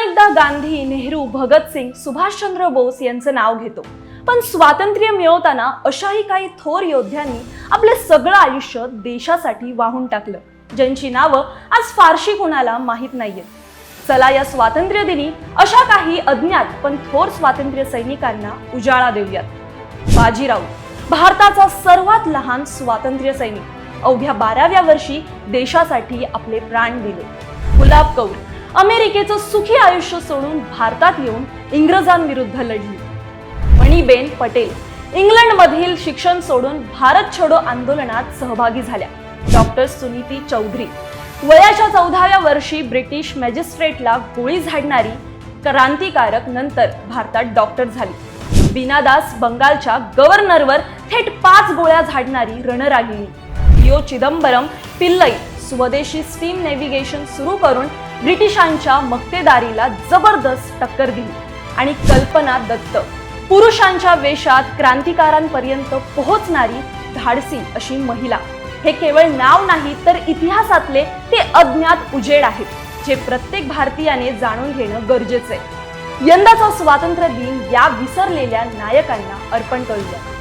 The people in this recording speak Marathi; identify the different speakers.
Speaker 1: अनेकदा गांधी नेहरू भगतसिंग सुभाषचंद्र बोस यांचं नाव घेतो. पण स्वातंत्र्य मिळवताना अशाही काही थोर योद्ध्यांनी आपलं सगळं आयुष्य देशासाठी वाहून टाकलं ज्यांची नावं आज फारशी कोणाला माहीत नाहीयेत. चला या स्वातंत्र्य दिनी अशा काही अज्ञात पण थोर स्वातंत्र्य सैनिकांना उजाळा देऊयात. बाजीराव भारताचा सर्वात लहान स्वातंत्र्य सैनिक अवघ्या बाराव्या वर्षी देशासाठी आपले प्राण दिले. गुलाब कौर अमेरिकेचं सुखी आयुष्य सोडून भारतात येऊन इंग्रजांविरुद्ध लढली. मणीबेन पटेल इंग्लंडमधील शिक्षण सोडून भारत छोडो आंदोलनात सहभागी झाल्या. डॉक्टर सुनीती चौधरी वयाच्या चौदाव्या वर्षी ब्रिटिश मॅजिस्ट्रेटला गोळी झाडणारी क्रांतिकारक नंतर भारतात डॉक्टर झाली. बीनादास बंगालच्या गव्हर्नरवर थेट पाच गोळ्या झाडणारी रणरागिणी. यो चिदंबरम पिल्लई स्वदेशी स्टीम नेव्हिगेशन सुरू करून ब्रिटिशांच्या मक्तेदारीला जबरदस्त टक्कर दिली आणि कल्पना दत्त पुरुषांच्या वेशात क्रांतिकारांपर्यंत पोहोचणारी धाडसी अशी महिला. हे केवळ नाव नाही तर इतिहासातले ते अज्ञात उजेड आहेत जे प्रत्येक भारतीयाने जाणून घेणं गरजेचं आहे. यंदाचा स्वातंत्र्य दिन या विसरलेल्या नायकांना अर्पण करूया